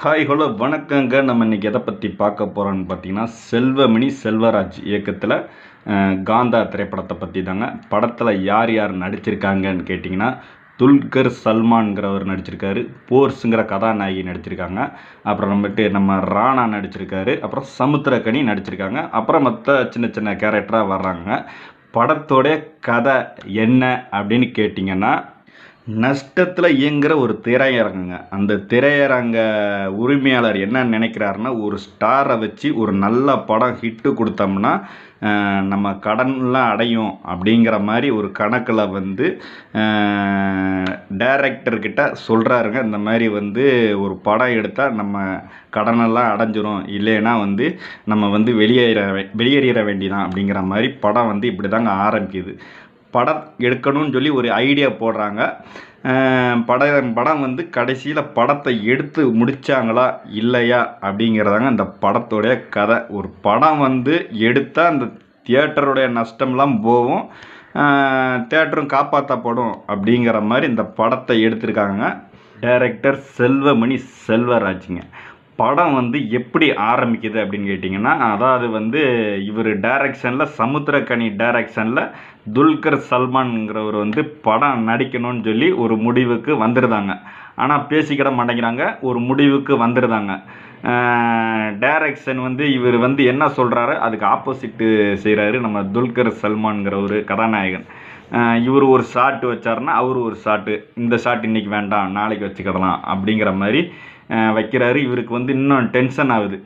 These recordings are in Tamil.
ஹாய் ஹலோ வணக்கங்க. நம்ம இன்றைக்கி எதை பற்றி பார்க்க போகிறோன்னு பார்த்தீங்கன்னா செல்வமணி செல்வராஜ் இயக்கத்தில் காந்தா திரைப்படத்தை பற்றி தாங்க படத்தில் யார் யார் நடிச்சிருக்காங்கன்னு கேட்டிங்கன்னா துல்கர் சல்மான்கிறவர் நடிச்சிருக்காரு போர்ஸுங்கிற கதாநாயகி நடிச்சிருக்காங்க அப்புறம் நம்மட்டு நம்ம ராணா நடிச்சிருக்காரு அப்புறம் சமுத்திரக்கனி நடிச்சிருக்காங்க அப்புறம் மற்ற சின்ன சின்ன கேரக்டராக வர்றாங்க படத்தோடைய கதை என்ன அப்படின்னு கேட்டிங்கன்னா நஷ்டத்தில் இயங்குகிற ஒரு திரையரங்குங்க. அந்த திரையரங்க உரிமையாளர் என்ன நினைக்கிறாருன்னா ஒரு ஸ்டாரை வச்சு ஒரு நல்ல படம் ஹிட்டு கொடுத்தோம்னா நம்ம கடன்லாம் அடையும் அப்படிங்கிற மாதிரி ஒரு கணக்கில் வந்து டைரக்டர்கிட்ட சொல்கிறாருங்க இந்த மாதிரி வந்து ஒரு படம் எடுத்தால் நம்ம கடனெல்லாம் அடைஞ்சிரும். இல்லைன்னா வந்து நம்ம வந்து வெளியேற வெளியேறிட வேண்டியதான் அப்படிங்கிற மாதிரி படம் வந்து இப்படி தாங்க ஆரம்பிக்குது. படம் எடுக்கணும்னு சொல்லி ஒரு ஐடியா போடுறாங்க. படம் படம் வந்து கடைசியில் படத்தை எடுத்து முடிச்சாங்களா இல்லையா அப்படிங்கிறதாங்க அந்த படத்தோடைய கதை. ஒரு படம் வந்து எடுத்தால் அந்த தியேட்டருடைய நஷ்டம்லாம் போகும். தேட்டரும் காப்பாற்றப்படும் அப்படிங்கிற மாதிரி இந்த படத்தை எடுத்திருக்காங்க. டைரக்டர் செல்வமணி செல்வராஜுங்க. படம் வந்து எப்படி ஆரம்பிக்குது அப்படின்னு கேட்டிங்கன்னா அதாவது வந்து இவர் டைரக்ஷனில் சமுத்திரக்கனி டைரக்ஷனில் துல்கர் சல்மான்ங்கிறவர் வந்து படம் நடிக்கணும்னு சொல்லி ஒரு முடிவுக்கு வந்துருந்தாங்க. ஆனால் பேசிக்கிட மாட்டேங்கிறாங்க. ஒரு முடிவுக்கு வந்துருந்தாங்க. டைரக்ஷன் வந்து இவர் வந்து என்ன சொல்கிறாரு அதுக்கு ஆப்போசிட்டு செய்கிறாரு நம்ம துல்கர் சல்மான்கிற ஒரு கதாநாயகன். இவர் ஒரு ஷாட்டு வச்சாருன்னா அவர் ஒரு ஷாட்டு இந்த ஷாட் இன்றைக்கி வேண்டாம் நாளைக்கு வச்சுக்கிடலாம் அப்படிங்கிற மாதிரி வைக்கிறாரு. இவருக்கு வந்து இன்னும் டென்ஷன் ஆகுது.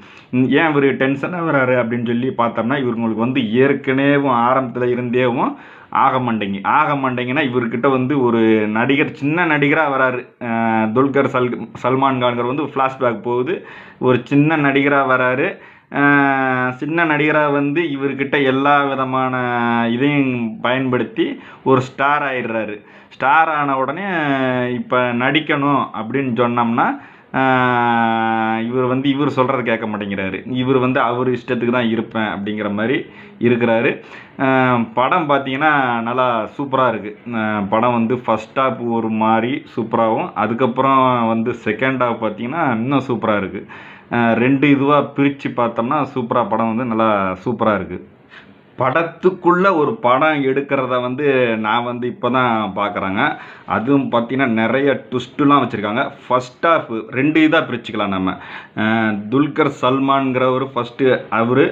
ஏன் இவர் டென்ஷன் ஆகுறாரு அப்படின்னு சொல்லி பார்த்தோம்னா இவங்களுக்கு வந்து ஏற்கனவே ஆரம்பத்தில் இருந்தேவும் ஆக மாட்டேங்கி ஆக மாட்டேங்கன்னா இவர்கிட்ட வந்து ஒரு நடிகர் சின்ன நடிகராக வராரு. துல்கர் சல் சல்மான் கான்கர் வந்து ஃப்ளாஷ்பேக் போகுது. ஒரு சின்ன நடிகராக வராரு. சின்ன நடிகராக வந்து இவர்கிட்ட எல்லா விதமான இதையும் பயன்படுத்தி ஒரு ஸ்டார் ஆயிடுறாரு. ஸ்டார் ஆன உடனே இப்போ நடிக்கணும் அப்படின்னு சொன்னோம்னா இவர் வந்து இவர் சொல்கிறத கேட்க மாட்டேங்கிறாரு. இவர் வந்து அவர் இஷ்டத்துக்கு தான் இருப்பேன் அப்படிங்கிற மாதிரி இருக்கிறாரு. படம் பார்த்தீங்கன்னா நல்லா சூப்பராக இருக்குது படம் வந்து ஃபஸ்ட் ஹாப் ஒரு மாதிரி சூப்பராகவும் அதுக்கப்புறம் வந்து செகண்ட் ஹாப் பார்த்தீங்கன்னா இன்னும் சூப்பராக இருக்குது ரெண்டு இதுவாக பிரித்து பார்த்தோம்னா சூப்பராக படம் வந்து நல்லா சூப்பராக இருக்குது படத்துக்குள்ளே ஒரு படம் எடுக்கிறத வந்து நான் வந்து இப்போ தான் பார்க்குறேங்க அதுவும் பார்த்தீங்கன்னா நிறைய ட்விஸ்ட்டுலாம் வச்சுருக்காங்க. ஃபஸ்ட் ஆஃப் ரெண்டு இதாக பிரிச்சுக்கலாம் நம்ம. துல்கர் சல்மான்கிறவர் ஃபஸ்ட்டு அவர்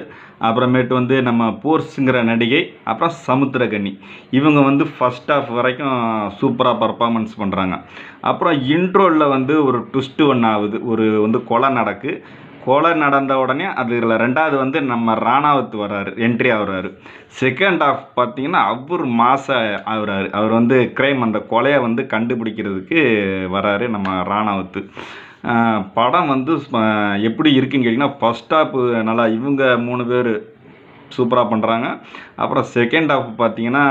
அப்புறமேட்டு வந்து நம்ம போர்ஸுங்கிற நடிகை அப்புறம் சமுத்திரகனி. இவங்க வந்து ஃபஸ்ட் ஆஃப் வரைக்கும் சூப்பராக பர்ஃபார்மன்ஸ் பண்ணுறாங்க அப்புறம் இன்ட்ரோவில் வந்து ஒரு ட்விஸ்ட்டு ஒன்று ஆகுது ஒரு வந்து கொலை நடக்கு. கொலை நடந்த உடனே அதில் ரெண்டாவது வந்து நம்ம ராணாவத் வர்றாரு என்ட்ரி ஆகுறாரு. செகண்ட் ஆஃப் பார்த்தீங்கன்னா அவர் மாச ஆகுறாரு. அவர் வந்து கிரைம் அந்த கொலையை வந்து கண்டுபிடிக்கிறதுக்கு வராரு நம்ம ராணாவத்து படம் வந்து எப்படி இருக்குன்னு கேட்டிங்கன்னா ஃபஸ்ட் ஆஃப் நல்லா இவங்க மூணு பேர் சூப்பராக பண்ணுறாங்க அப்புறம் செகண்ட் ஹாஃப் பார்த்தீங்கன்னா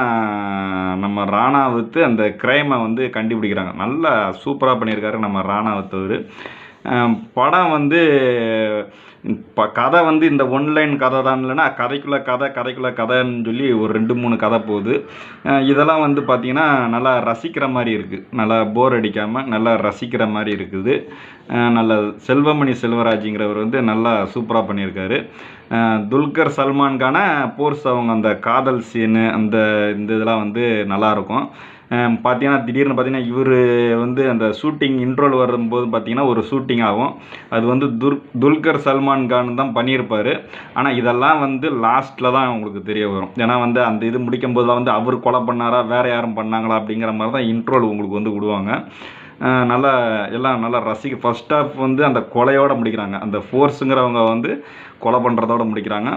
நம்ம ராணாவத்து அந்த கிரைமை வந்து கண்டுபிடிக்கிறாங்க. நல்லா சூப்பராக பண்ணியிருக்காரு நம்ம ராணாவத்தவர் படம் வந்து இப்போ கதை வந்து இந்த ஒன்லைன் கதை தான் இல்லைன்னா கதைக்குள்ளே கதை கதைக்குள்ளே கதைன்னு சொல்லி ஒரு ரெண்டு மூணு கதை போகுது. இதெல்லாம் வந்து பார்த்திங்கன்னா நல்லா ரசிக்கிற மாதிரி இருக்குது நல்லா போர் அடிக்காமல் நல்லா ரசிக்கிற மாதிரி இருக்குது. நல்ல செல்வமணி செல்வராஜுங்கிறவர் வந்து நல்லா சூப்பராக பண்ணியிருக்காரு. துல்கர் சல்மான்கான போர்ஸ் அவங்க அந்த காதல் சீனு அந்த இந்த இதெல்லாம் வந்து நல்லாயிருக்கும் பார்த்தீங்கன்னா திடீர்னு பார்த்தீங்கன்னா இவர் வந்து அந்த ஷூட்டிங் இன்ட்ரோல் வரும்போது பார்த்தீங்கன்னா ஒரு ஷூட்டிங் ஆகும். அது வந்து துர் துல்கர் சல்மான் கான் தான் பண்ணியிருப்பார். ஆனால் இதெல்லாம் வந்து லாஸ்ட்டில் தான் உங்களுக்கு தெரிய வரும். ஏன்னா வந்து அந்த இது முடிக்கும் தான் வந்து அவர் கொலை பண்ணாரா வேறு யாரும் பண்ணாங்களா அப்படிங்கிற மாதிரி தான் இன்ட்ரோல் உங்களுக்கு வந்து விடுவாங்க. நல்லா எல்லாம் நல்லா ரசிக்க ஃபர்ஸ்ட் ஆஃப் வந்து அந்த கொலையோடு முடிக்கிறாங்க. அந்த ஃபோர்ஸுங்கிறவங்க வந்து கொலை பண்ணுறதோட முடிக்கிறாங்க.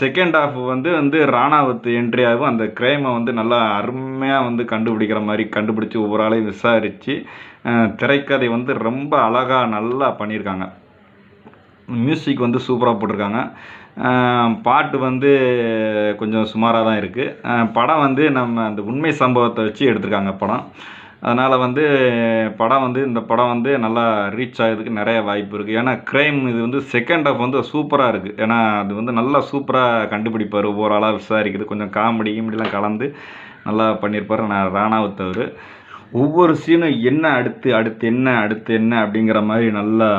செகண்ட் ஆஃப் வந்து வந்து ராணாவத்து என்ட்ரி ஆகும். அந்த கிரைமை வந்து நல்லா அருமையாக வந்து கண்டுபிடிக்கிற மாதிரி கண்டுபிடிச்சி ஒவ்வொரு ஆளையும் விசாரித்து திரைக்கதை வந்து ரொம்ப அழகாக நல்லா பண்ணியிருக்காங்க. மியூசிக் வந்து சூப்பராக போட்டிருக்காங்க. பாட்டு வந்து கொஞ்சம் சுமாராக தான் இருக்குது படம் வந்து நம்ம அந்த உண்மை சம்பவத்தை வச்சு எடுத்திருக்காங்க படம். அதனால் வந்து படம் வந்து இந்த படம் வந்து நல்லா ரீச் ஆகிறதுக்கு நிறைய வாய்ப்பு இருக்குது ஏன்னா க்ரைம் இது வந்து செகண்ட் ஆஃப் வந்து சூப்பராக இருக்குது ஏன்னா அது வந்து நல்லா சூப்பராக கண்டுபிடிப்பார். ஒவ்வொரு ஆளாக விசாரிக்கிறது. கொஞ்சம் காமெடி கிமெடிலாம் கலந்து நல்லா பண்ணியிருப்பார் நான் ராணாவத் அவர். ஒவ்வொரு சீனும் என்ன அடுத்து அடுத்து என்ன அடுத்து என்ன அப்படிங்கிற மாதிரி நல்லா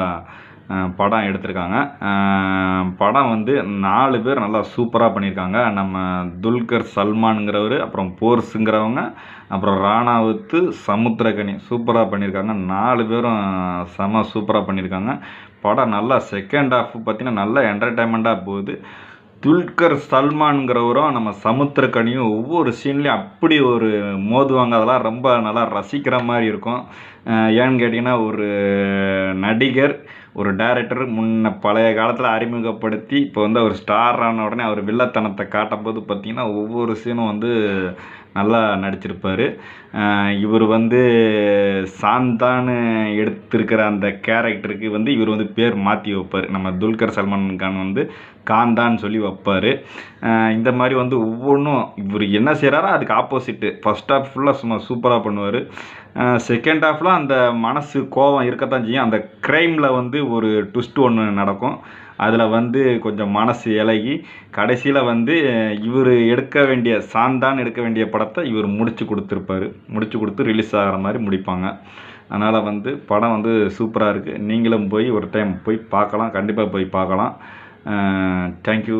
படம் எடுத்திருக்காங்க. படம் வந்து நாலு பேர் நல்லா சூப்பராக பண்ணியிருக்காங்க. நம்ம துல்கர் சல்மான்ங்கிறவர் அப்புறம் போர்ஸுங்கிறவங்க அப்புறம் ராணாவுத்து சமுத்திரகனி சூப்பராக பண்ணியிருக்காங்க. நாலு பேரும் செம சூப்பராக பண்ணியிருக்காங்க. படம் நல்லா செகண்ட் ஹாஃப் பார்த்தீங்கன்னா நல்லா என்டர்டைன்மெண்ட்டாக போகுது. துல்கர் சல்மான்கிறவரும் நம்ம சமுத்திரக்கனியும் ஒவ்வொரு சீன்லேயும் அப்படி ஒரு மோதுவாங்க. அதெல்லாம் ரொம்ப நல்லா ரசிக்கிற மாதிரி இருக்கும். ஏன்னு கேட்டிங்கன்னா ஒரு நடிகர் ஒரு டேரக்டர் முன்ன பழைய காலத்தில் அறிமுகப்படுத்தி இப்போ வந்து அவர் ஸ்டார் ஆன உடனே அவர் வில்லத்தனத்தை காட்டும்போது பார்த்திங்கன்னா ஒவ்வொரு சீனும் வந்து நல்லா நடிச்சிருப்பார். இவர் வந்து சாந்தான்னு எடுத்திருக்கிற அந்த கேரக்டருக்கு வந்து இவர் வந்து பேர் மாற்றி வைப்பார். நம்ம துல்கர் சல்மான் கான் வந்து காந்தான்னு சொல்லி வைப்பார். இந்த மாதிரி வந்து ஒவ்வொன்றும் இவர் என்ன செய்கிறாரோ அதுக்கு ஆப்போசிட்டு. ஃபஸ்ட் ஹாஃப் ஃபுல்லாக சும்மா சூப்பராக பண்ணுவார். செகண்ட் ஹாஃபில் அந்த மனசு கோபம் இருக்கத்தான் செய்யும். அந்த க்ரைமில் வந்து ஒரு ட்விஸ்ட் ஒன்று நடக்கும். அதில் வந்து கொஞ்சம் மனசு இலகி கடைசியில் வந்து இவர் எடுக்க வேண்டிய சாந்தான் எடுக்க வேண்டிய படத்தை இவர் முடிச்சு கொடுத்துருப்பாரு. முடிச்சு கொடுத்து ரிலீஸ் ஆகிற மாதிரி முடிப்பாங்க. அதனால் வந்து படம் வந்து சூப்பராக இருக்குது நீங்களும் போய் ஒரு டைம் போய் பார்க்கலாம். கண்டிப்பாக போய் பார்க்கலாம். தேங்க்யூ